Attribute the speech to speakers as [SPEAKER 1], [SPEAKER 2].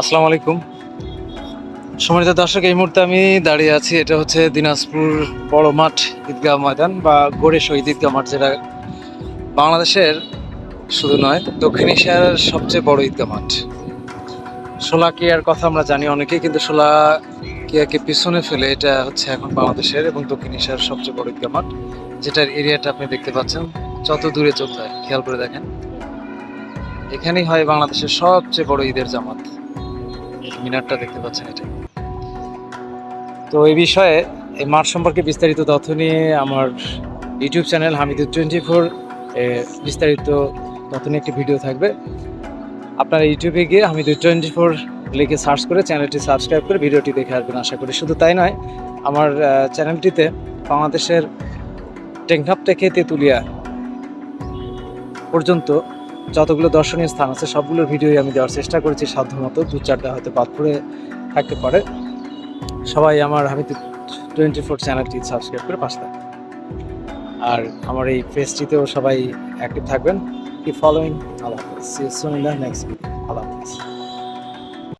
[SPEAKER 1] আসসালামু আলাইকুম। সম্মানিত দর্শক, এই মুহূর্তে আমি দাঁড়িয়ে আছি, এটা হচ্ছে দিনাজপুর বড় মাঠ ঈদগাহ ময়দান বা গড়ে শহীদ ঈদগাহ মাঠ, যেটা বাংলাদেশের শুধু নয়, দক্ষিণ এশিয়ার সবচেয়ে বড় ঈদগাহ মাঠ। শোলাকিয়ার কথা আমরা জানি অনেকেই, কিন্তু শোলা শোলাকিয়াকে পিছনে ফেলে এটা হচ্ছে এখন বাংলাদেশের এবং দক্ষিণ এশিয়ার সবচেয়ে বড় ঈদগাহ মাঠ, যেটার এরিয়াটা আপনি দেখতে পাচ্ছেন, যত দূরে চলতে হয় খেয়াল করে দেখেন। এখানেই হয় বাংলাদেশের সবচেয়ে বড় ঈদের জামাত। মিনারটা দেখতে পাচ্ছেন এটা তো এই বিষয়ে এই মাঠ সম্পর্কে বিস্তারিত তথ্য নিয়ে আমার YouTube channel Hamidur twenty four বিস্তারিত তথ্য নিয়ে একটি ভিডিও থাকবে। আপনারা ইউটিউবে গিয়ে হামিদুর টোয়েন্টি ফোর লিখে সার্চ করে চ্যানেলটি সাবস্ক্রাইব করে ভিডিওটি দেখে আসবেন, আশা করি শুধু তাই নয়, আমার চ্যানেলটিতে বাংলাদেশের টেকনাফ থেকে তেঁতুলিয়া পর্যন্ত যতগুলো দর্শনীয় স্থান আছে, সবগুলোর ভিডিওই আমি দেওয়ার চেষ্টা করেছি সাধ্যমতো। দু চারটা হয়তো বাদ পড়ে থাকতে পারে। সবাই আমার হামিদ টোয়েন্টি ফোর চ্যানেলটি সাবস্ক্রাইব করে পাশে থাকবেন। আর আমার এই পেজটিতেও সবাই অ্যাক্টিভ থাকবেন। কি ফলোয়িং আল্লাহ হাফিজ। See soon the next video Allah Hafiz.